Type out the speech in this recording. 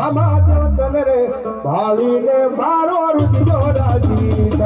મામા જો તને રે ભાળીને મારો રુચિયો રાજી.